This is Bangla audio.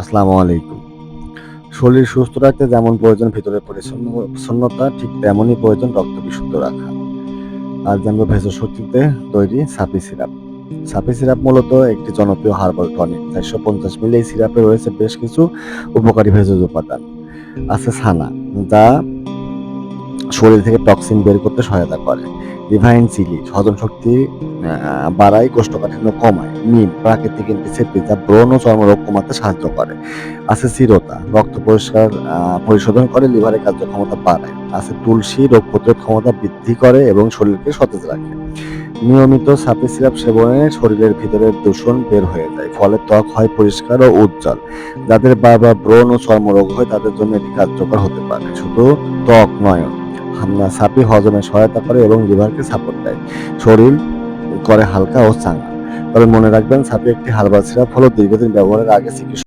আসসালামু আলাইকুম। শরীর সুস্থ রাখতে যেমন প্রয়োজন ভিতরে পরিচ্ছন্নতা, ঠিক তেমনই প্রয়োজন রক্ত বিশুদ্ধ রাখা। আর জানব ভেষজ শক্তিতে তৈরি সাপি সিরাপ। সাপি সিরাপ মূলত একটি জনপ্রিয় হার্বাল টনিক। চারশো পঞ্চাশ মিলি এই সিরাপে রয়েছে বেশ কিছু উপকারী ভেষজ উপাদান। আছে ছানা যা শরীর থেকে টক্সিন বের করতে সহায়তা করে। রিভাইন চিলি হজম শক্তি বাড়ায়, কোষ্ঠকাঠিন্য কমায়। নিম, প্রাকৃতিক অ্যান্টিসেপ্টিক যা ব্রণ ও চর্মরোগ কমাতে সাহায্য করে। আছে চিরতা রক্ত পরিষ্কার পরিশোধন করে, লিভারের কার্যক্ষমতা বাড়ায়। আছে তুলসী, রোগ প্রতিরোধ ক্ষমতা বৃদ্ধি করে এবং শরীরকে সতেজ রাখে। নিয়মিত সাপি সিরাপ সেবনে শরীরের ভিতরের দূষণ বের হয়ে যায়, ফলে ত্বক হয় পরিষ্কার ও উজ্জ্বল। যাদের বারবার ব্রণ ও চর্মরোগ হয়, তাদের জন্য এটি কার্যকর হতে পারে। শুধু ত্বক নয় সাপি হজমে সহায়তা করে এবং লিভারকে সাপোর্ট দেয়। শরীর করে হালকা ও চাঙ্গা। তবে মনে রাখবেন, সাপি একটি হার্বাল সিরাপ হলো দীর্ঘদিন ব্যবহারের আগে চিকিৎসা